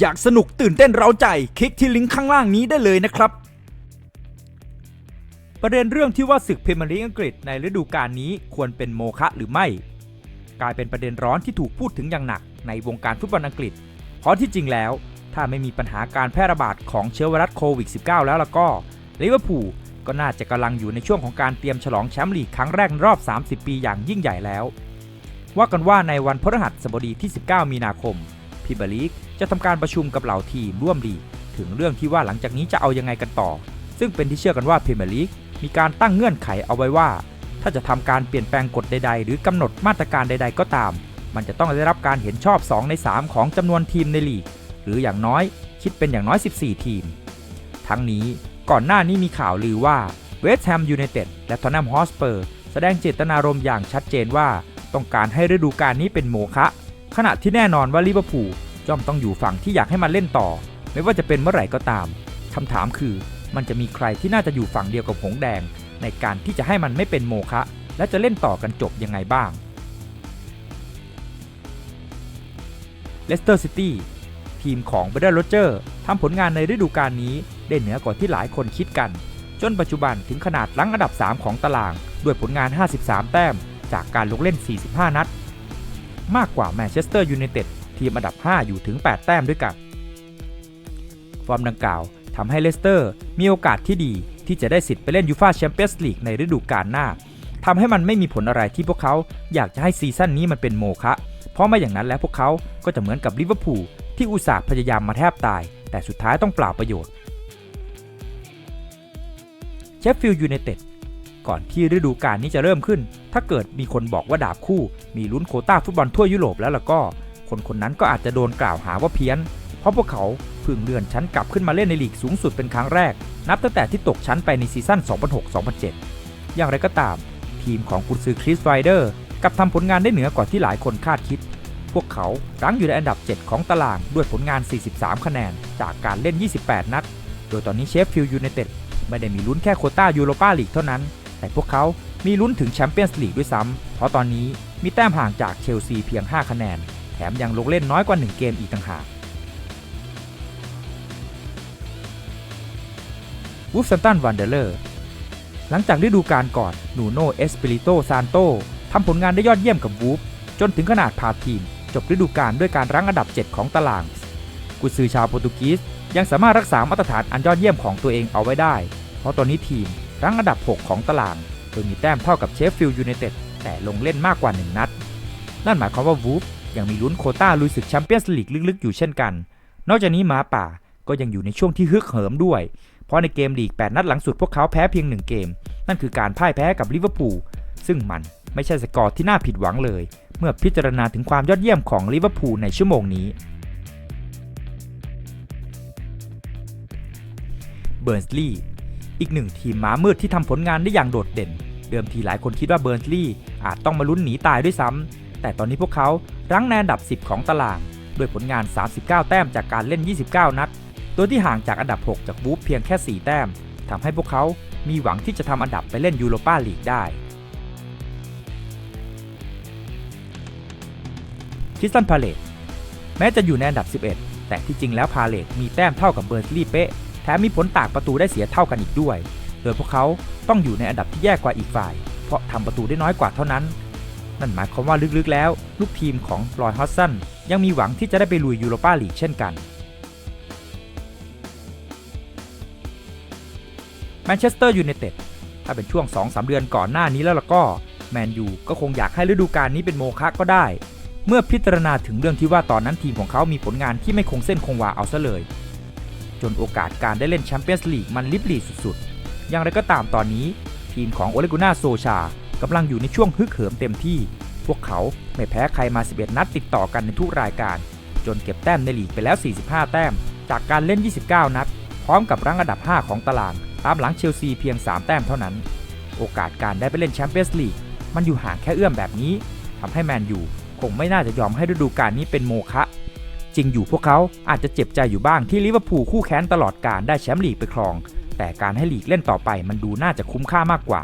อยากสนุกตื่นเต้นเร้าใจ คลิกที่ลิงก์ข้างล่างนี้ได้เลยนะครับ ประเด็นเรื่องที่ว่าศึกพรีเมียร์ลีกอังกฤษในฤดูกาลนี้ควรเป็นโมฆะหรือไม่ กลายเป็นประเด็นร้อนที่ถูกพูดถึงอย่างหนักในวงการฟุตบอลอังกฤษ เพราะที่จริงแล้ว ถ้าไม่มีปัญหาการแพร่ระบาดของเชื้อไวรัสโควิด -19 แล้วล่ะก็ลิเวอร์พูลก็น่าจะกำลังอยู่ในช่วงของการเตรียมฉลองแชมป์ลีกครั้งแรกในรอบ 30 ปีอย่างยิ่งใหญ่แล้ว ว่ากันว่าในวันพฤหัสบดีที่ 19 มีนาคม พรีเมียร์ลีกจะทำการประชุมกับเหล่าทีมร่วมลีกถึงเรื่องที่ว่าหลังจากนี้จะเอายังไงกันต่อ ซึ่งเป็นที่เชื่อกันว่าพรีเมียร์ลีกมีการตั้งเงื่อนไขเอาไว้ว่า ถ้าจะทำการเปลี่ยนแปลงกฎใด ๆ หรือกำหนดมาตรการใด ๆ ก็ตาม มันจะต้องได้รับการเห็นชอบ 2 ใน 3 ของจำนวนทีมในลีก หรืออย่างน้อยคิดเป็นอย่างน้อย 14 ทีม ทั้งนี้ก่อนหน้านี้มีข่าวลือว่าเวสต์แฮมยูไนเต็ดและทอนแนมฮอสเปอร์แสดงเจตนารมณ์อย่างชัดเจนว่า ต้องการให้ฤดูกาลนี้เป็นโมฆะ ขณะที่แน่นอนว่าลิเวอร์พูลย่อมต้องอยู่ฝั่งที่อยากให้มันเล่นต่อ ไม่ว่าจะเป็นเมื่อไหร่ก็ตามคำถามคือ มันจะมีใครที่น่าจะอยู่ฝั่งเดียวกับหงแดง ในการที่จะให้มันไม่เป็นโมฆะและจะเล่นต่อกันจบยังไงบ้างเลสเตอร์ซิตี้ทีมของเบรดโรเจอร์ทำผลงานในฤดูกาลนี้ได้เหนือกว่าที่หลายคนคิดกัน จนปัจจุบันถึงขนาดลังอันดับ 3 ของตาราง ด้วยผลงาน 53 แต้ม จากการลงเล่น 45 นัด มากกว่าแมนเชสเตอร์ยูไนเต็ดทีมอันดับ 5 อยู่ถึง 8 แต้มด้วยกัน ฟอร์มดังกล่าวทำให้เลสเตอร์มีโอกาสที่ดีที่จะได้สิทธิ์ไปเล่นยูฟาแชมเปี้ยนส์ลีกในฤดูกาลหน้าทำให้มันไม่มีผลอะไรที่พวกเขาอยากจะให้ซีซั่นนี้มันเป็นโมฆะเพราะไม่อย่างนั้นแล้วพวกเขาก็จะเหมือนกับลิเวอร์พูลที่อุตส่าห์พยายามมาแทบตาย แต่สุดท้ายต้องเปล่าประโยชน์เชฟฟิลด์ยูไนเต็ดก่อนที่ฤดูกาลนี้จะเริ่มขึ้น ถ้าเกิดมีคนบอกว่าดาบคู่ มีลุ้นโคต้าฟุตบอลทั่วยุโรปแล้วล่ะก็ คนคนนั้นก็อาจจะโดนกล่าวหาว่าเพี้ยน เพราะพวกเขาเพิ่งเลื่อนชั้นกลับขึ้นมาเล่นในลีกสูงสุดเป็นครั้งแรก นับตั้งแต่ที่ตกชั้นไปในซีซั่น 2006-2007 อย่างไรก็ตาม ทีมของกุนซือคริสไวเดอร์กลับทำผลงานได้เหนือกว่าที่หลายคนคาดคิด พวกเขารั้งอยู่ในอันดับ 7 ของตารางด้วยผลงาน 43 คะแนน จากการเล่น 28 นัด โดยตอนนี้เชฟฟิลด์ยูไนเต็ดไม่ได้มีลุ้นแค่โคต้ายูโรปาลีกเท่านั้น แต่พวกเขา มีลุ้นถึงแชมเปี้ยนส์ลีกด้วยซ้ำ เพราะตอนนี้มีแต้มห่างจากเชลซีเพียง 5 คะแนน แถมยังลงเล่นน้อยกว่า 1 เกมอีกต่างหากวูฟแซมตันวันเดอร์เลอร์ หลังจากฤดูกาลก่อนนูโนเอสปิริโตซานโตทำผลงานได้ยอดเยี่ยมกับวูฟจนถึงขนาดพาทีม จบฤดูกาลด้วยการรั้งอันดับ 7 ของตาราง กุซือชาวโปรตุเกสยังสามารถรักษามาตรฐานอันยอดเยี่ยมของตัวเองเอาไว้ได้ เพราะตอนนี้ทีมรั้งอันดับ 6 ของตาราง โดยมีแต้มเท่ากับเชฟฟิลด์ยูไนเต็ดแต่ลงเล่นมากกว่า 1 นัด นั่นหมายความว่าวูฟยังมีลุ้นโคต้าลุยศึกแชมเปี้ยนส์ลีกลึกๆ อยู่เช่นกัน นอกจากนี้หมาป่าก็ยังอยู่ในช่วงที่ฮึกเหิมด้วย เพราะในเกมลีก 8 นัดหลังสุดพวกเขาแพ้เพียง 1 เกม นั่นคือการพ่ายแพ้กับลิเวอร์พูลซึ่งมันไม่ใช่สกอร์ที่น่าผิดหวังเลย เมื่อพิจารณาถึงความยอดเยี่ยมของลิเวอร์พูลในชั่วโมงนี้เบิร์นส์ลีย์ อีกหนึ่งทีมม้ามืดที่ทำผลงานได้อย่างโดดเด่น เดิมทีหลายคนคิดว่าเบิร์นส์ลีย์อาจต้องมาลุ้นหนีตายด้วยซ้ำแต่ตอนนี้พวกเขารั้งในอันดับ 10 ของตารางด้วยผลงาน 39 แต้มจากการเล่น 29 นัด โดยที่ห่างจากอันดับ 6 จากบูฟเพียงแค่ 4 แต้มทำให้พวกเขามีหวังที่จะทำอันดับไปเล่นยูโรปาลีกได้คริสตันพาเลตแม้จะอยู่ในอันดับ 11 แต่ที่จริงแล้วพาเลตมีแต้มเท่ากับเบิร์นส์ลีย์เป๊ะ แถมมีผลต่างประตูได้เสียเท่ากันอีกด้วย โดยพวกเขาต้องอยู่ในอันดับที่แย่กว่าอีกฝ่าย เพราะทำประตูได้น้อยกว่าเท่านั้น นั่นหมายความว่าลึกๆแล้ว ลูกทีมของลอยฮอสซันยังมีหวังที่จะได้ไปลุยยูโรปาลีกเช่นกันแมนเชสเตอร์ยูไนเต็ดถ้าเป็นช่วง 2-3 เดือนก่อนหน้านี้แล้วล่ะก็แมนยูก็คงอยากให้ฤดูกาลนี้เป็นโมฆะก็ได้ เมื่อพิจารณาถึงเรื่องที่ว่าตอนนั้นทีมของเขามีผลงานที่ไม่คงเส้นคงวาเอาซะเลย จนโอกาสการได้เล่นแชมเปี้ยนส์ลีกมันลิบหลีสุดๆ อย่างไรก็ตามตอนนี้ ทีมของโอเลกุน่าโซชากำลังอยู่ในช่วงฮึกเหิมเต็มที่ พวกเขาไม่แพ้ใครมา 11 นัดติดต่อกันในทุกรายการ จนเก็บแต้มในลีกไปแล้ว 45 แต้ม จากการเล่น 29 นัด พร้อมกับรั้งอันดับ 5 ของตาราง ตามหลังเชลซีเพียง 3 แต้มเท่านั้น โอกาสการได้ไปเล่นแชมเปี้ยนส์ลีกมันอยู่ห่างแค่เอื้อมแบบนี้ทำให้แมนยูคงไม่น่าจะยอมให้ฤดูกาลนี้เป็นโมฆะ จริงอยู่พวกเขาอาจจะเจ็บใจอยู่บ้างที่ลิเวอร์พูลคู่แค้นตลอดการได้แชมป์ลีกไปครอง แต่การให้ลีกเล่นต่อไปมันดูน่าจะคุ้มค่ามากกว่า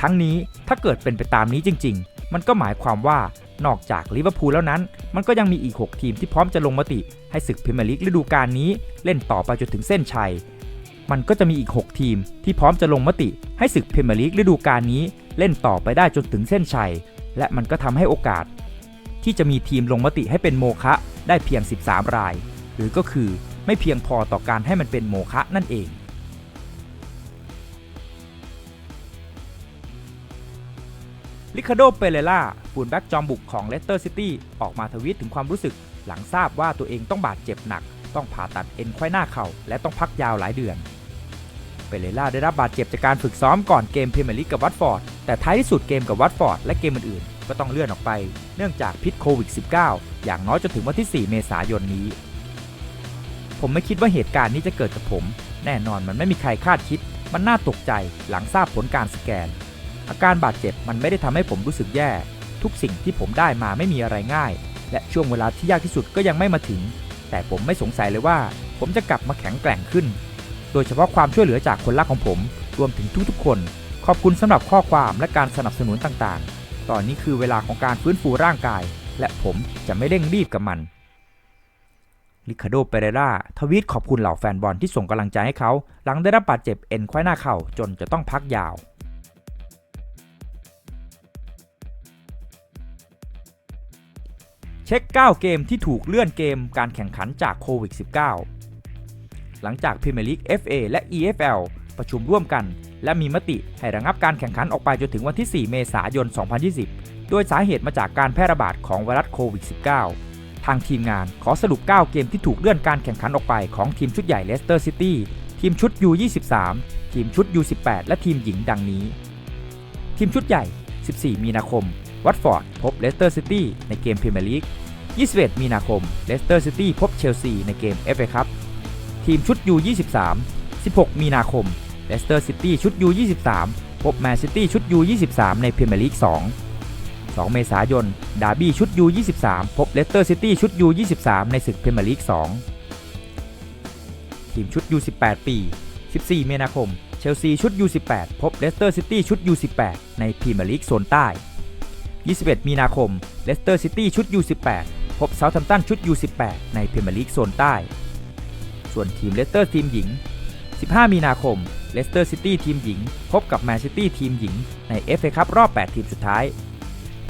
ทั้งนี้ถ้าเกิดเป็นไปตามนี้จริง ๆ มันก็หมายความว่านอกจากลิเวอร์พูลแล้วนั้น มันก็ยังมีอีก 6 ทีมที่พร้อมจะลงมติ ให้ศึกพรีเมียร์ลีกฤดูกาลนี้เล่นต่อไปจนถึงเส้นชัย มันก็จะมีอีก 6 ทีมที่พร้อมจะลงมติ ให้ศึกพรีเมียร์ลีกฤดูกาลนี้เล่นต่อไปได้จนถึงเส้นชัย และมันก็ทำให้โอกาส ที่จะมีทีมลงมติให้เป็นโมฆะได้เพียง 13 ราย หรือก็คือไม่เพียงพอต่อการให้มันเป็นโมฆะนั่นเองลิคาโด เปเรล่าฟูลแบ็กจอมบุกของเลสเตอร์ซิตี้ออกมาทวีตถึงความรู้สึก หลังทราบว่าตัวเองต้องบาดเจ็บหนัก ต้องผ่าตัดเอ็นไขว้หน้าเข่าและต้องพักยาวหลายเดือน เปเรล่าได้รับบาดเจ็บจากการฝึกซ้อมก่อนเกมพรีเมียร์ลีกกับวัตฟอร์ด แต่ท้ายที่สุดเกมกับวัตฟอร์ดและเกมอื่นๆ ก็ต้องเลื่อนออกไป เนื่องจากพิษโควิด -19 อย่างน้อยจนถึงวันที่ 4 เมษายนนี้ ผมไม่คิดว่าเหตุการณ์นี้จะเกิดกับผม แน่นอนมันไม่มีใครคาดคิด มันน่าตกใจหลังทราบผลการสแกน อาการบาดเจ็บมันไม่ได้ทำให้ผมรู้สึกแย่ ทุกสิ่งที่ผมได้มาไม่มีอะไรง่าย และช่วงเวลาที่ยากที่สุดก็ยังไม่มาถึง แต่ผมไม่สงสัยเลยว่า ผมจะกลับมาแข็งแกร่งขึ้น โดยเฉพาะความช่วยเหลือจากคนรักของผม รวมถึงทุกๆคน ขอบคุณสำหรับข้อความและการสนับสนุนต่างๆ ตอนนี้คือเวลาของการฟื้นฟูร่างกาย และผมจะไม่เร่งรีบกับมันลิคาโดเปเรราทวีตขอบคุณเหล่าแฟนบอลที่ส่งกำลังใจให้เขา หลังได้รับบาดเจ็บเอ็นไขว้หน้าเข่าจนจะต้องพักยาวเช็ค 9 เกมที่ถูกเลื่อนเกมการแข่งขันจากโควิด -19 หลังจากพรีเมียร์ลีก FA และ EFL ประชุมร่วมกัน และมีมติให้ระงับการแข่งขันออกไปจนถึงวันที่ 4 เมษายน 2020 โดยสาเหตุมาจากการแพร่ระบาดของไวรัสโควิด -19 ทางทีมงานขอสรุป 9 เกมที่ถูกเลื่อนการแข่งขันออกไปของทีมชุดใหญ่เลสเตอร์ซิตี้ทีมชุด U23 ทีมชุด U18 และทีมหญิงดังนี้ ทีมชุดใหญ่ 14 มีนาคม วัตฟอร์ดพบเลสเตอร์ซิตี้ในเกมพรีเมียร์ลีก 21 มีนาคม เลสเตอร์ซิตี้พบเชลซีในเกม FA ครับ ทีมชุด U23 16 มีนาคม เลสเตอร์ซิตี้ชุด U23 พบแมนซิตี้ชุด U23 ในพรีเมียร์ลีก 2 2 เมษายน ดาร์บี้ชุด U23 พบเลสเตอร์ซิตี้ชุด U23 ในศึกพรีเมียร์ลีก 2 ทีมชุด U18 ปี 14 เมนาคมเชลซีชุด U18 พบเลสเตอร์ซิตี้ชุด U18 ในพรีเมียร์ลีกโซนใต้ 21 มีนาคม เลสเตอร์ซิตี้ชุด U18 พบเซาท์แฮมป์ตันชุด U18 ในพรีเมียร์ลีกโซนใต้ ส่วนทีมเลสเตอร์ทีมหญิง 15 มีนาคม เลสเตอร์ซิตี้ทีมหญิง พบกับแมนซิตี้ทีมหญิง ใน FA คัพรอบ 8 ทีมสุดท้าย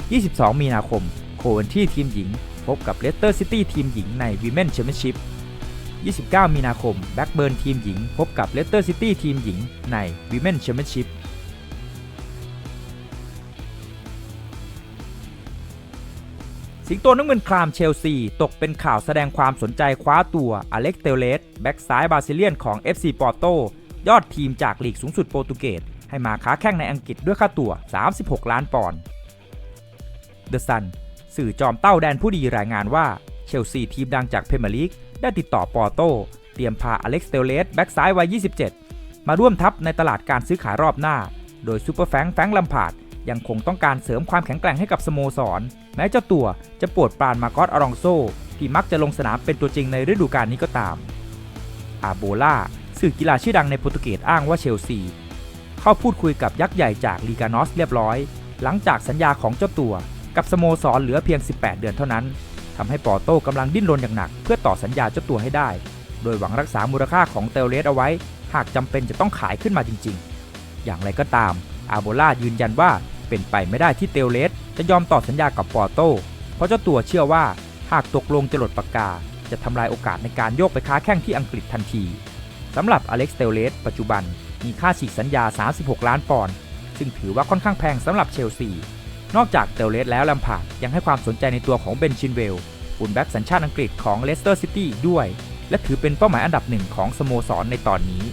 22 มีนาคม โคเวนที่ทีมหญิง พบกับเลสเตอร์ซิตี้ทีมหญิงในวี m e n นแชมเปี้ยนชิพ29 มีนาคมแบ็กเบิร์นทีมหญิง พบกับเลสเตอร์ซิตี้ทีมหญิงในวี m e n นแชมเปี้ยนชิพสิงโตน้ำเงินครามเชลซี ตกเป็นข่าวแสดงความสนใจคว้าตัวอเล็กเตเลสแบ็กซ้ายบาซิเลียนของ FC ปอร์โต ยอดทีมจากลีกสูงสุดโปรตุเกสให้มาค้าแข่งในอังกฤษด้วยค่าตัว36 ล้านปอนด์เดอะซันสื่อจอมเต้าแดนผู้ดีรายงานว่าเชลซีทีมดังจากเพเมลีกได้ติดต่อปอร์โตเตรียมพาอเล็กเตเลสแบ็กซ้ายวัย 27 มาร่วมทัพในตลาดการซื้อขายรอบหน้า โดยซูเปอร์แฟงแฟงลัมพาดยังคงต้องการเสริมความแข็งแกร่งให้กับสโมสร แม้เจ้าตัวจะปวดปรานมาร์กอสอารองโซ ที่มักจะลงสนามเป็นตัวจริงในฤดูกาลนี้ก็ตามอาโบล่า สื่อกีฬาชื่อดังในโปรตุเกสอ้างว่าเชลซี เข้าพูดคุยกับยักษ์ใหญ่จากลีกานอสเรียบร้อย หลังจากสัญญาของเจ้าตัว กับสโมสรเหลือเพียง 18 เดือนเท่านั้นทำให้ปอร์โต้กำลังดิ้นรนอย่างหนัก เพื่อต่อสัญญาเจ้าตัวให้ได้ โดยหวังรักษามูลค่าของเตลเลสเอาไว้ หากจำเป็นจะต้องขายขึ้นมาจริง ๆ อย่างไรก็ตาม อาโบล่ายืนยันว่าเป็นไปไม่ได้ที่เตลเลสจะยอมต่อสัญญากับปอร์โต้เพราะเจ้าตัวเชื่อว่าหากตกลงจะหลดปากกา จะทำลายโอกาสในการโยกไปค้าแข่งที่อังกฤษทันที สำหรับอเล็กซ์เตลเลสปัจจุบันมีค่าฉีกสัญญา 36 ล้านปอนด์ซึ่งถือว่าค่อนข้างแพงสำหรับเชลซี นอกจากเตลเลสแล้วลมพาร์ดยังให้ความสนใจในตัวของเบนชินเวลฟุลแบ็กสัญชาติอังกฤษของเลสเตอร์ซิตี้ด้วย และถือเป็นเป้าหมายอันดับหนึ่งของสโมสรในตอนนี้